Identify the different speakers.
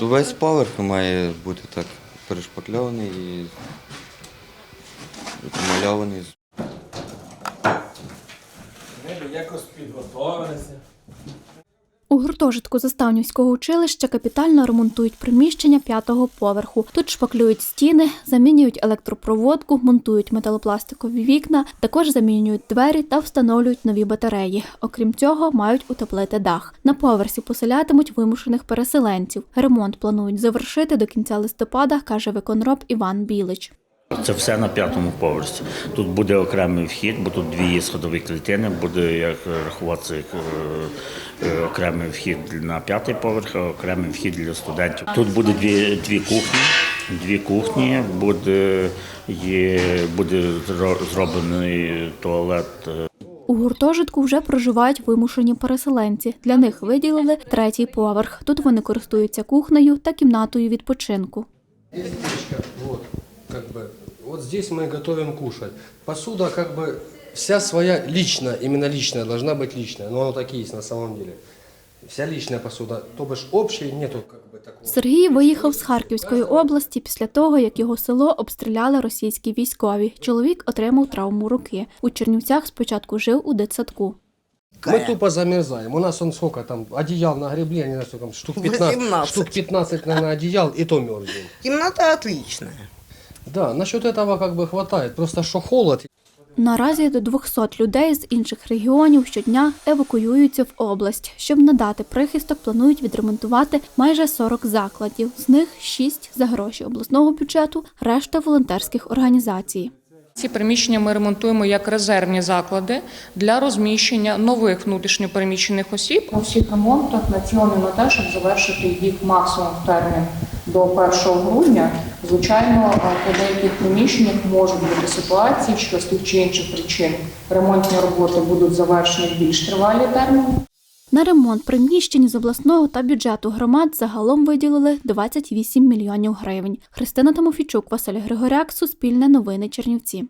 Speaker 1: Весь поверх має бути так перешпакльований і помальований.
Speaker 2: Якось підготовилися.
Speaker 3: Гуртожитку Заставнівського училища капітально ремонтують приміщення п'ятого поверху. Тут шпаклюють стіни, замінюють електропроводку, монтують металопластикові вікна, також замінюють двері та встановлюють нові батареї. Окрім цього, мають утеплити дах. На поверсі поселятимуть вимушених переселенців. Ремонт планують завершити до кінця листопада, каже виконроб Іван Білич.
Speaker 4: Це все на п'ятому поверсі. Тут буде окремий вхід, бо тут дві сходові клітини, буде як рахуватися як е, е, окремий вхід на п'ятий поверх, а окремий вхід для студентів. Тут буде дві, дві кухні. Дві кухні, буде, є, буде зро- зроблений туалет е,
Speaker 3: У гуртожитку вже проживають вимушені переселенці. Для них виділили третій поверх. Тут вони користуються кухнею та кімнатою відпочинку
Speaker 5: Есть печка, вот, как бы, вот здесь мы готовим кушать. Посуда, как бы, вся своя личная, именно личная, должна быть личная, но оно так и есть на самом деле. Вся личная посуда, то бишь общей нету, как бы, такого.
Speaker 3: Сергій виїхав з Харківської області після того, як його село обстріляли російські військові. Чоловік отримав травму руки. У Чернівцях спочатку жив у дитсадку.
Speaker 5: Мы тупо замерзаем. У нас он сколько там, одеял нагребли, я не знаю, сколько там, штук 15,
Speaker 6: 18.
Speaker 5: штук 15, наверное, одеял, и то мерзнем.
Speaker 6: Темнота отличная.
Speaker 5: Да, насчет этого как бы хватает, просто что холод,
Speaker 3: Наразі до 200 людей з інших регіонів щодня евакуюються в область. Щоб надати прихисток, планують відремонтувати майже 40 закладів. З них 6 за гроші обласного бюджету, решта волонтерських організацій.
Speaker 7: Ці приміщення ми ремонтуємо як резервні заклади для розміщення нових внутрішньопереміщених осіб. У всіх ремонтах націлений на те, щоб завершити їх максимум в термін до 1 грудня. Звичайно, по деяких приміщеннях можуть бути ситуації, що з тих чи інших причин ремонтні роботи будуть завершені в більш тривалі терміни.
Speaker 3: На ремонт приміщень з обласного та бюджету громад загалом виділили 28 мільйонів гривень. Христина Тимофійчук, Василь Григоряк, Суспільне новини Чернівці.